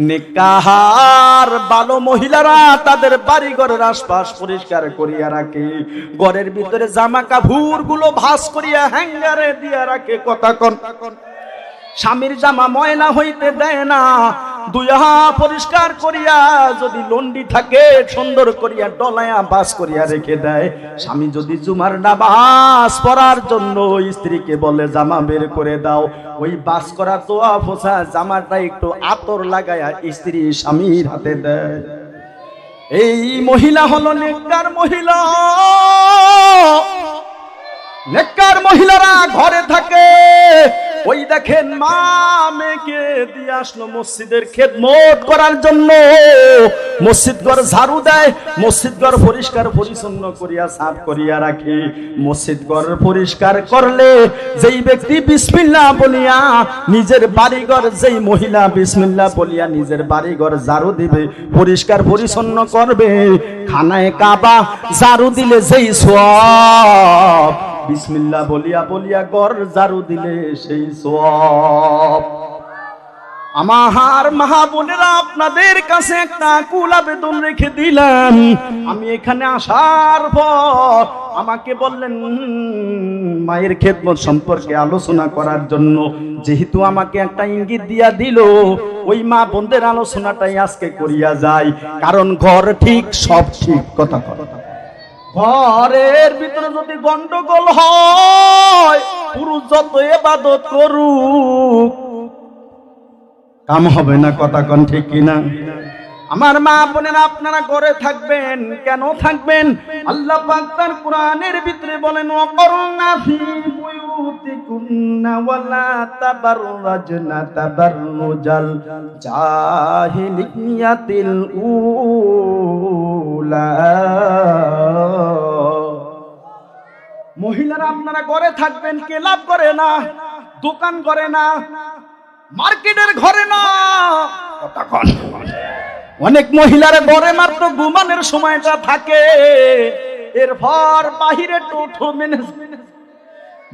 নেকাহার ভালো মহিলারা তাদের বাড়ি ঘরের আশপাশ পরিষ্কার করিয়া রাখে। ঘরের ভিতরে জামা কাপড়গুলো ভাস করিয়া হ্যাঙ্গারে দিয়া রাখে। কথা কন। স্বামীর জামা ময়না হইতে দেয় না। দুইহা পরিষ্কার করিয়া যদি লন্ডি থাকে, সুন্দর করিয়া ডলায়া বাস করিয়া রেখে দেয়। স্বামী যদি জুমার নামাজ পড়ার জন্য স্ত্রীকে বলে, জামা বের করে দাও। ওই বাস করা তোয়া ফোসা জামাটা একটু আতর লাগায়া স্ত্রী স্বামীর হাতে দেয়। এই মহিলা হলো নেককার মহিলা। নেককার মহিলারা ঘরে থাকে। ওই দেখেন মা মেয়েকে দিয়ে আসলো মসজিদের খেদমত করার জন্য। মসজিদ ঘর ঝাড়ু দেয় মসজিদ ঘর পরিষ্কার পরিচ্ছন্ন করিয়া সাফ করিয়া রাখে। মসজিদ ঘর পরিষ্কার করলে যেই ব্যক্তি বিসমিল্লাহ বলিয়া নিজের বাড়িঘর, যেই মহিলা বিসমিল্লাহ বলিয়া নিজের বাড়িঘর ঝাড়ু দিবে, পরিষ্কার পরিচ্ছন্ন করবে, খানায় কাবা ঝাড়ু দিলে যেই সব বিসমিল্লাহ বলিয়া বলিয়া গর জারু দিলে সেই সব আমার মহা বোনেরা আপনাদের কাছে একটা কুল আবেদন রেখে দিলাম। আমি এখানে আসার পর আমাকে বললেন "উম, মায়ের খেদমত সম্পর্কে আলোচনা করার জন্য যেহেতু আমাকে একটা ইঙ্গিত দিয়া দিল ওই মা বোনদের আলোচনাটাই আজকে করিয়া যায় কারণ ঘর ঠিক সব ঠিক কথা কথা ঘরের ভিতরে যদি গন্ডগোল হয়, পুরুষ যত এবাদত করুক, কাম হবে না কথা কন ঠিক কিনা? আমার মা বোনেরা, আপনারা ঘরে থাকবেন, কেন থাকবেন? আল্লাহ পাক তার কোরআনের ভিতরে বলেন অকরুণা ফি বুয়ুতিকুন্না ওয়ালা তাবাররাজনা তাবাররুজাল জাহিলিয়াতিল উলা আপনারা ঘরে থাকবেন, কে লাভ করে না? দোকান করে না? মার্কেটের ঘরে না? অনেক মহিলারা ঘরে মাত্র ঘুমানোর সময়টা থাকে। এরপর বাহিরে টোটো মেনে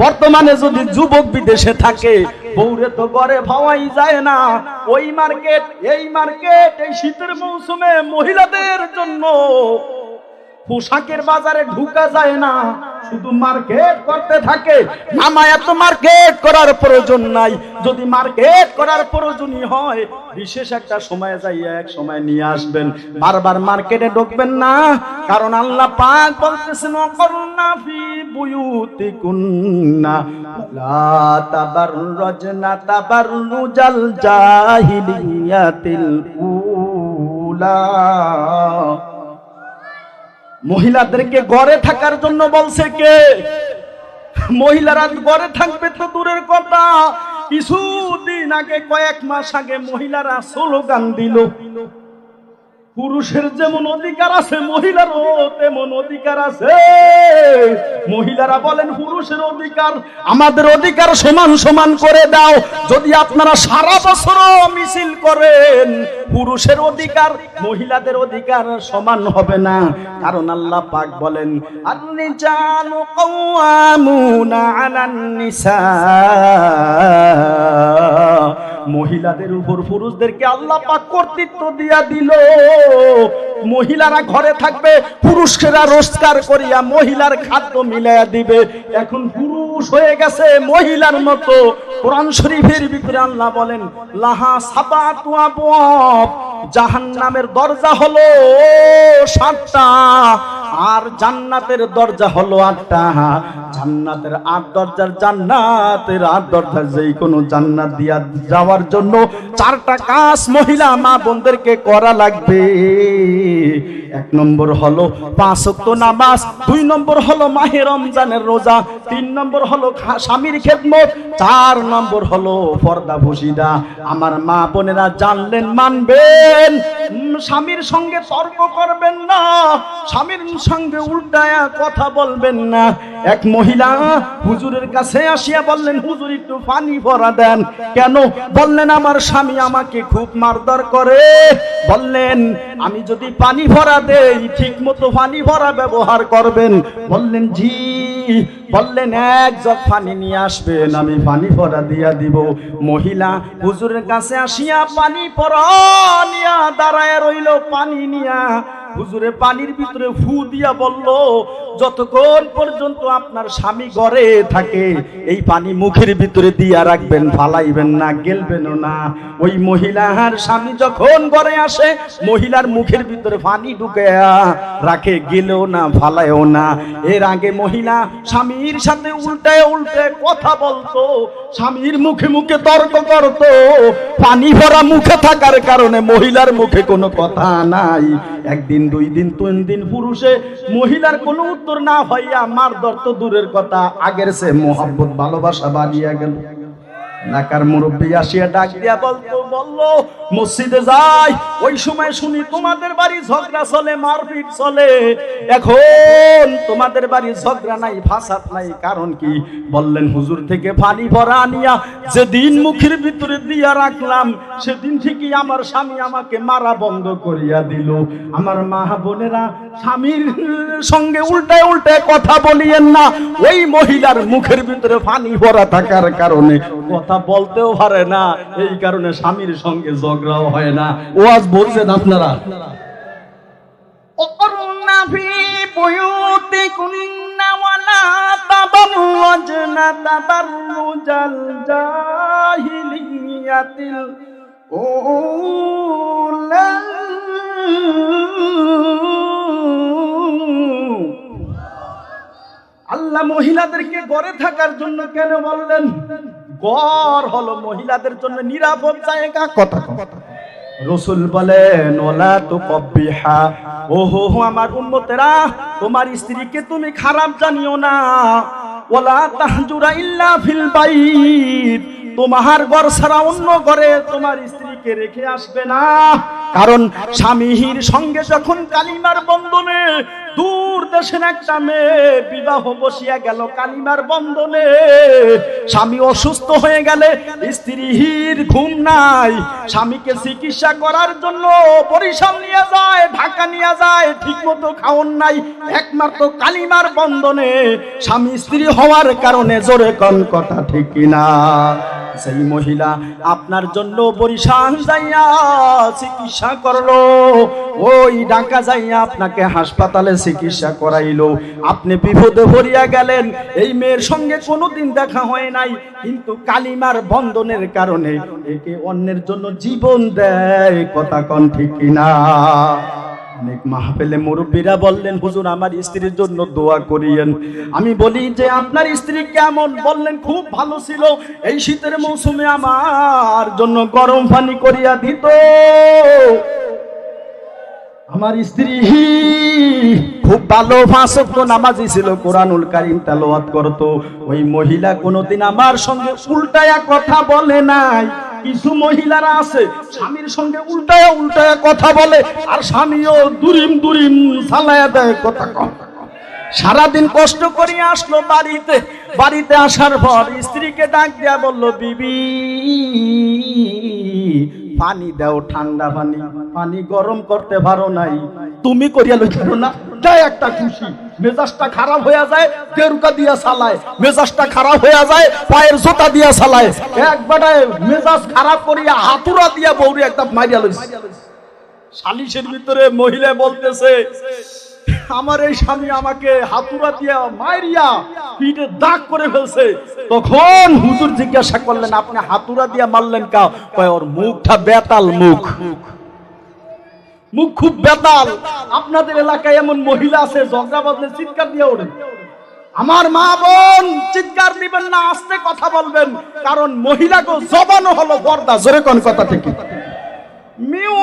বর্তমানে যদি যুবক বিদেশে থাকে বৌরে তো ঘরে ভাওয়াই যায় না। ওই মার্কেট, এই মার্কেট, এই শীতের মৌসুমে মহিলাদের জন্য পোশাকের বাজারে ঢুকা যায় না। শুধু মার্কেট করতে থাকে। নামা এত মার্কেট করার প্রয়োজন নাই। যদি মার্কেট করার প্রয়োজনই হয়, বিশেষ একটা সময় যাইয়া এক সময় নিয়ে আসবেন। বারবার মার্কেটে ঢুকবেন না। কারণ আল্লাহ পাক বলতেছেন অকরুণা ফি বুয়ুতিকুন্না লা তাবাররাজনা তাবাররুজাল জাহিলিয়াতিল উলা। মহিলাদেরকে গড়ে থাকার জন্য বলছে কে? মহিলারা গড়ে থাকবে তো দূরের কথা। কিছুদিন আগে, কয়েক মাস আগে মহিলারা স্লোগান দিল। পুরুষের যেমন অধিকার আছে, মহিলারও তেমন অধিকার আছে। মহিলারা বলেন, পুরুষের অধিকার, আমাদের অধিকার সমান সমান করে দাও। যদি আপনারা সারা বছর মিছিল করেন, পুরুষের অধিকার মহিলাদের অধিকার সমান হবে না। কারণ আল্লাহ পাক বলেন আলান নিসা মহিলাদের উপর পুরুষদেরকে আল্লাহ পাক কর্তৃত্ব দিয়া দিল। মহিলারা ঘরে থাকবে, পুরুষেরা রোজগার করিয়া মহিলার খাদ্য মিলাইয়া দিবে। এখন পুরুষ হয়ে গেছে মহিলার মতো। কোরআন শরীফের ভিতরে আল্লাহ বলেন, লাহা সাবাতু আবওয়াব, জাহান্নামের দরজা হলো সাতটা, আর জান্নাতের দরজা হলো আটটা। জান্নাতের আট দরজার জান্নাতের আট দরজার যেই কোনো জান্নাত দিয়া যাওয়ার জন্য চারটা কাজ মহিলা মা বোনদেরকে করা লাগবে। এক নম্বর হলো পাঁচ ওয়াক্ত নামাজ, দুই নম্বর হলো মাহে রমজানের রোজা, তিন নম্বর হলো স্বামীর খেদমত, চার নম্বর হলো পর্দা ভুসিদা আমার মা বোনেরা জানলেন, মানবেন। স্বামীর সঙ্গে তর্ক করবেন না, স্বামীর সঙ্গে উল্টায়া কথা বলবেন না। এক মহিলা হুজুরের কাছে আসিয়া বললেন, হুজুর, একটু পানি ভরা দেন। কেন? বললেন, আমার স্বামী আমাকে খুব মারধর করে। বললেন, আমি যদি পানি ভরা দেই ঠিক মতো পানি ভরা ব্যবহার করবেন। বললেন, জি। বললেন, এক জগ পানি নিয়ে আসবেন, আমি পানি ভরা দিয়া দিব। মহিলা হুজুরের কাছে আসিয়া পানি পরা নিয়া দাঁড়ায় রইল, পানি নিয়া। হুজুরে পানির ভিতরে ফু দিয়া বলল যতক্ষণ পর্যন্ত আপনার স্বামী ঘরে থাকে, এই পানি মুখের ভিতরে দিয়া রাখবেন, ফালাইবেন না, গেলবেনও না। ওই মহিলার স্বামী যখন ঘরে আসে, মহিলার মুখের ভিতরে পানি ঢুকে রাখে, গেলেও না, ফালায়ও না। এর আগে মহিলা স্বামীর সাথে উল্টায় উল্টে কথা বলতো, স্বামীর মুখে মুখে তর্ক করতো। পানি ভরা মুখে থাকার কারণে মহিলার মুখে কোনো কথা নাই। একদিন, দুই দিন, তিন দিন পুরুষে মহিলার কোনো উত্তর না হইয়া মার তো দূরের কথা। আগের সে মোহাম্মত ভালোবাসা বাড়িয়া গেল। এলাকার মুরব্বী আসিয়া ডাক দিয়া বলতো, বলল, মসজিদে যাই। ওই সময় শুনি তোমাদের বাড়ি ঝগড়া চলে, মারপিট চলে। এখন তোমাদের বাড়ি ঝগড়া নাই, ফাসাদ নাই, কারণ কি? বললেন, হুজুর থেকে পানি ভরা আনিয়া যেদিন মুখের ভিতরে দিয়া রাখলাম, সেদিন থেকেই আমার স্বামী আমাকে মারা বন্ধ করিয়া দিল। আমার মা বোনেরা স্বামীর সঙ্গে উল্টায় উল্টায় কথা বলিয়েন না। ওই মহিলার মুখের ভিতরে পানি ভরা থাকার কারণে কথা বলতেও পারে না এই কারণে স্বামীর সঙ্গে ঝগড়াও হয় না ওয়াজ বলছেন আপনারা وقرن في بيوتكن ولا تبرجن تبرج الجاهلية الأولى আল্লাহ মহিলাদেরকে গড়ে থাকার জন্য কেন বললেন গড় হলো মহিলাদের জন্য নিরাপদ জায়গা। কথা কথা রসুল বলেন ওলা তো কব্বিহা ও হো হো আমার উন্মতেরা তোমার স্ত্রীকে তুমি খারাপ জানিও না। ওলা তাহজুরা ইল্লা ফিল বাইত। তোমার ঘর ছাড়া অন্য ঘরে তোমার স্ত্রীকে রেখে আসবে না। কারণ স্বামীর সঙ্গে যখন কালিমার বন্ধনে দূর দেশের একটা মেয়ে বিবাহ বসিয়া গেল, কালিমার বন্ধনে। স্বামী অসুস্থ হয়ে গেলে স্ত্রীর ঘুম নাই। স্বামীকে চিকিৎসা করার জন্য বরিশাল নিয়ে যায়, ঢাকা নিয়ে যায় ঠিক মতো খাওন নাই। একমাত্র কালিমার বন্ধনে স্বামী স্ত্রী হওয়ার কারণে জোরে কন কথা ঠিক কিনা। সেই মহিলা আপনার জন্য বরিশাল যাইয়া চিকিৎসা করল। ওই ঢাকা যাইয়া আপনাকে হাসপাতালে চিকিৎসা করাইলো। আপনি বিপদে ভরিয়া গেলেন। এই মেয়ের সঙ্গে কোনোদিন দেখা হয় নাই। কিন্তু কালিমার বন্ধনের কারণে একে অন্যের জন্য জীবন দেয়, কথা কন ঠিক কিনা? অনেক মাহফিলে মুরব্বীরা বললেন, হুজুর, আমার স্ত্রীর জন্য দোয়া করিয়েন। আমি বলি যে, আপনার স্ত্রী কেমন? বললেন, খুব ভালো ছিল। এই শীতের মৌসুমে আমার জন্য গরম পানি করিয়া দিত। আমার স্ত্রী খুব ভালো ফাঁসক নামাজি ছিল, কোরআনুল কারিম তেলাওয়াত করত। ওই মহিলা কোনোদিন আমার সঙ্গে উল্টায়া কথা বলে নাই। কিছু মহিলারা আছে, স্বামীর সঙ্গে উল্টায়া উল্টায়া কথা বলে, আর স্বামীও দুরিম দুরিম সালায়া দেয় কথা কম। সারাদিন কষ্ট করে আসলো বাড়িতে বাড়িতে আসার পর স্ত্রীকে ডাক দেয়া বলল, বিবি পানি দাও, ঠান্ডা পানি। পানি গরম করতে পারো নাই। তুমি করিয়া লইছো না তাই একটা খুশি। মেজাজটা খারাপ হয়ে যায় তেরুকা দিয়া চালায়। মেজাজটা খারাপ হয়ে যায়, পায়ের জোতা দিয়া চালায়। একবারে মেজাজ খারাপ করিয়া হাতুরা দিয়া বৌরি একটা মারিয়া লইছে। সালিশের ভিতরে মহিলা বলতেছে আমার এই স্বামী আমাকে হাতুরা দিয়া মারিয়া পিঠে দাগ করে ফেলছে। তখন হুজুর জিজ্ঞাসা করলেন, আপনি হাতুরা দিয়া মারলেন কা? কয়, ওর মুখটা বেতাল মুখ। মুখ খুব বেতাল। আপনাদের এলাকায় এমন মহিলা আছে, ঝগড়া বাজলে চিৎকার দিয়ে ওঠেন। আমার মা বোন, চিৎকার দিবেন না, আস্তে কথা বলবেন। কারণ মহিলাকে জবানো হলো পর্দা। জোরে কোন কথা থেকে মিউ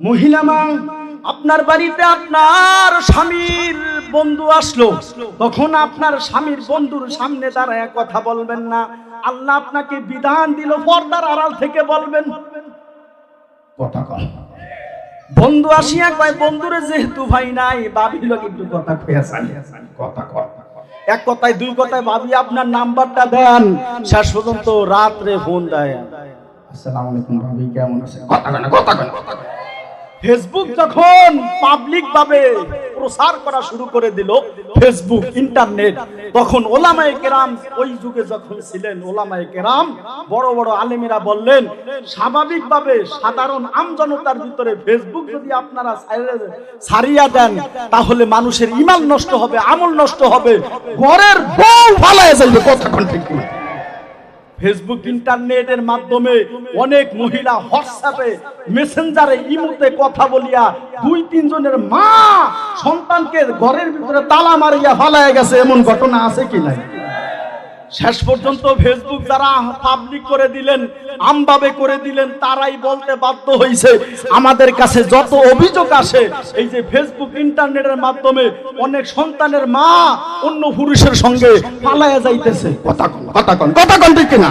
মহিলা মা আপনার বাড়িতে আপনার স্বামীর বন্ধু আসলো। তখন আপনার স্বামীর বন্ধুর সামনে দাঁড়ায় কথা বলবেন না। আল্লাহ আপনাকে বিধান দিল পর্দার আড়াল থেকে বলবেন। কথা কম বন্ধু আসিয়া কয় বন্ধুরে যেহেতু ভাই নাই বাবির লোক একটু কথা চাই। কথা কর এক কথায় দুই কথায় ভাবি আপনার নাম্বারটা দেন। শেষ পর্যন্ত রাত্রে ফোন দেয়। আসসালামু আলাইকুম ভাবি কেমন আছেন? কথা কথা ফেসবুক যখন পাবলিক ভাবে প্রসার করা শুরু করে দিল ফেসবুক, ইন্টারনেট তখন ওলামায়ে কেরাম ওই যুগে যখন ছিলেন, ওলামায়ে কেরাম বড় বড় আলেমেরা বললেন, স্বাভাবিকভাবে সাধারণ আমজনতার ভিতরে ফেসবুক যদি আপনারা ছাড়িয়া দেন, তাহলে মানুষের ইমান নষ্ট হবে, আমল নষ্ট হবে, ঘরের বউ ফালায় যাইবে, কথা ঠিক? ফেসবুক ইন্টারনেটের মাধ্যমে অনেক মহিলা হোয়াটসঅ্যাপে মেসেঞ্জারে ইমুতে কথা বলিয়া দুই তিনজনের মা সন্তানকে ঘরের ভিতরে তালা মারিয়া ফালায় গেছে। এমন ঘটনা আছে কি নাই? শেষ পর্যন্ত ফেসবুক যারা পাবলিক করে দিলেন, আমভাবে করে দিলেন, তারাই বলতে বাধ্য হয়েছে আমাদের কাছে যত অভিযোগ আসে, এই যে ফেসবুক ইন্টারনেটের মাধ্যমে অনেক সন্তানের মা অন্য পুরুষের সঙ্গে পালায়া যাইতেছে। কথা কথা কথা ঠিক কিনা?